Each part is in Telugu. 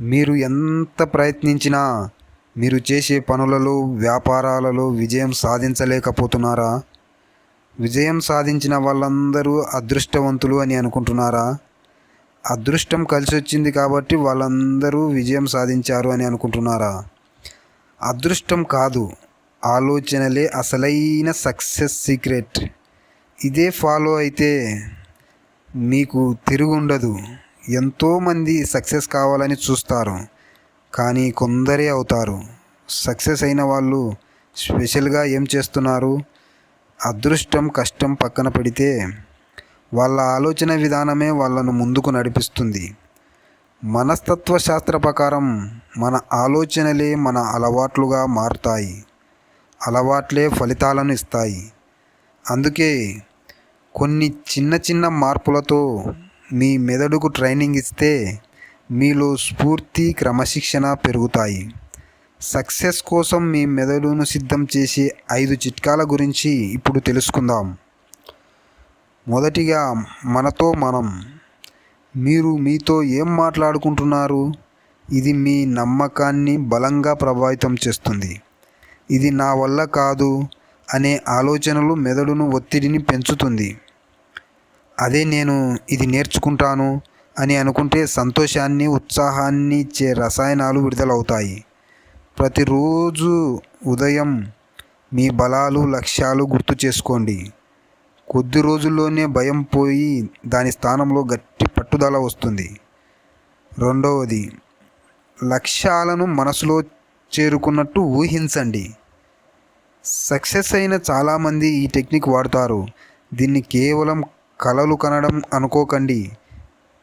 మీరు ఎంత ప్రయత్నించినా మీరు చేసే పనులలో వ్యాపారాలలో విజయం సాధించలేకపోతున్నారా? విజయం సాధించిన వాళ్ళందరూ అదృష్టవంతులు అని అనుకుంటున్నారా? అదృష్టం కలిసి వచ్చింది కాబట్టి వాళ్ళందరూ విజయం సాధించారు అని అనుకుంటున్నారా? అదృష్టం కాదు ఆలోచనలే అసలైన సక్సెస్ సీక్రెట్. ఇదే ఫాలో అయితే మీకు తిరుగుండదు. ఎంతోమంది సక్సెస్ కావాలని చూస్తారు కానీ కొందరే అవుతారు. సక్సెస్ అయిన వాళ్ళు స్పెషల్గా ఏం చేస్తున్నారు? అదృష్టం కష్టం పక్కన పెడితే వాళ్ళ ఆలోచన విధానమే వాళ్ళను ముందుకు నడిపిస్తుంది. మనస్తత్వ శాస్త్ర ప్రకారం మన ఆలోచనలే మన అలవాట్లుగా మారుతాయి అలవాట్లే ఫలితాలను ఇస్తాయి. అందుకే కొన్ని చిన్న చిన్న మార్పులతో మీ మెదడుకు ట్రైనింగ్ ఇస్తే మీలో స్ఫూర్తి క్రమశిక్షణ పెరుగుతాయి. సక్సెస్ కోసం మీ మెదడును సిద్ధం చేసే ఐదు చిట్కాల గురించి ఇప్పుడు తెలుసుకుందాం. మొదటిగా మనతో మనం. మీరు మీతో ఏం మాట్లాడుకుంటున్నారు? ఇది మీ నమ్మకాన్ని బలంగా ప్రభావితం చేస్తుంది. ఇది నా వల్ల కాదు అనే ఆలోచనలు మెదడును ఒత్తిడిని పెంచుతుంది. అదే నేను ఇది నేర్చుకుంటాను అని అనుకుంటే సంతోషాన్ని ఉత్సాహాన్ని ఇచ్చే రసాయనాలు విడుదలవుతాయి. ప్రతిరోజు ఉదయం మీ బలాలు లక్ష్యాలు గుర్తు చేసుకోండి. కొద్ది రోజుల్లోనే భయం పోయి దాని స్థానంలో గట్టి పట్టుదల వస్తుంది. రెండవది లక్ష్యాలను మనసులో చేరుకున్నట్టు ఊహించండి. సక్సెస్ అయిన చాలామంది ఈ టెక్నిక్ వాడతారు. దీన్ని కేవలం కలలు కనడం అనుకోకండి.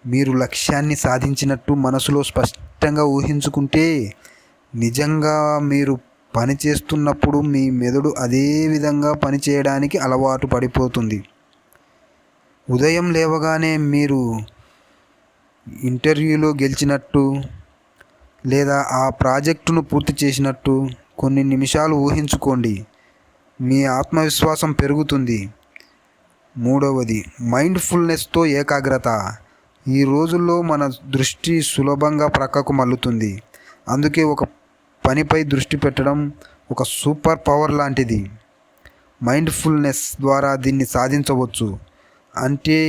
మీరు లక్ష్యాన్ని సాధించినట్టు మనసులో స్పష్టంగా ఊహించుకుంటే నిజంగా మీరు పని చేస్తున్నప్పుడు మీ మెదడు అదే విధంగా పనిచేయడానికి అలవాటు పడిపోతుంది. ఉదయం లేవగానే మీరు ఇంటర్వ్యూలో గెలిచినట్టు లేదా ఆ ప్రాజెక్టును పూర్తి చేసినట్టు కొన్ని నిమిషాలు ఊహించుకోండి. మీ ఆత్మవిశ్వాసం పెరుగుతుంది. మూడవది మైండ్ఫుల్నెస్తో ఏకాగ్రత. ఈ రోజుల్లో మన దృష్టి సులభంగా ప్రక్కకు మల్లుతుంది అందుకే ఒక పనిపై దృష్టి పెట్టడం ఒక సూపర్ పవర్ లాంటిది. మైండ్ఫుల్నెస్ ద్వారా దీన్ని సాధించవచ్చు. అంటే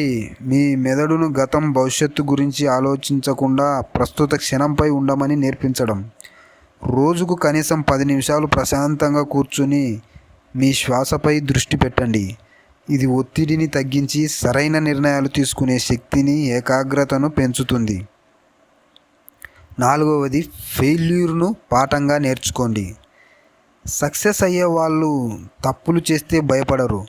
మీ మెదడును గతం భవిష్యత్తు గురించి ఆలోచించకుండా ప్రస్తుత క్షణంపై ఉండమని నేర్పించడం. రోజుకు కనీసం పది నిమిషాలు ప్రశాంతంగా కూర్చుని మీ శ్వాసపై దృష్టి పెట్టండి. ఇది ఒత్తిడిని తగ్గించి సరైన నిర్ణయాలు తీసుకునే శక్తిని ఏకాగ్రతను పెంచుతుంది. నాలుగవది ఫెయిల్యూర్ను పాఠంగా నేర్చుకోండి. సక్సెస్ అయ్యే వాళ్ళు తప్పులు చేస్తే భయపడరు.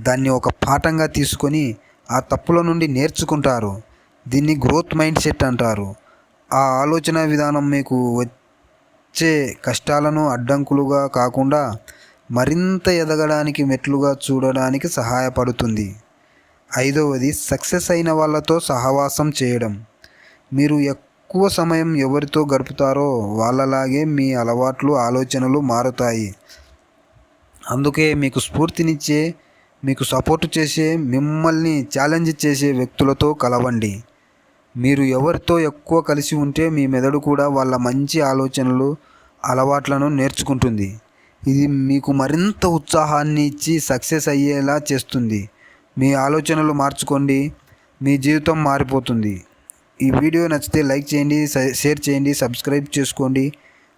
దాన్ని ఒక పాఠంగా తీసుకొని ఆ తప్పుల నుండి నేర్చుకుంటారు. దీన్ని గ్రోత్ మైండ్ సెట్ అంటారు. ఆ ఆలోచన విధానం మీకు వచ్చే కష్టాలను అడ్డంకులుగా కాకుండా మరింత ఎదగడానికి మెట్లుగా చూడడానికి సహాయపడుతుంది. ఐదవది సక్సెస్ అయిన వాళ్ళతో సహవాసం చేయడం. మీరు ఎక్కువ సమయం ఎవరితో గడుపుతారో వాళ్ళలాగే మీ అలవాట్లు ఆలోచనలు మారుతాయి. అందుకే మీకు స్ఫూర్తినిచ్చే మీకు సపోర్ట్ చేసే మిమ్మల్ని ఛాలెంజ్ చేసే వ్యక్తులతో కలవండి. మీరు ఎవరితో ఎక్కువ కలిసి ఉంటే మీ మెదడు కూడా వాళ్ళ మంచి ఆలోచనలు అలవాట్లను నేర్చుకుంటుంది. ఇది మీకు మరింత ఉత్సాహాన్ని ఇచ్చి సక్సెస్ అయ్యేలా చేస్తుంది. మీ ఆలోచనలు మార్చుకోండి. మీ జీవితం మారిపోతుంది. ఈ వీడియో నచ్చితే లైక్ చేయండి షేర్ చేయండి సబ్స్క్రైబ్ చేసుకోండి.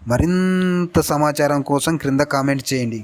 మరింత సమాచారం కోసం క్రింద కామెంట్ చేయండి.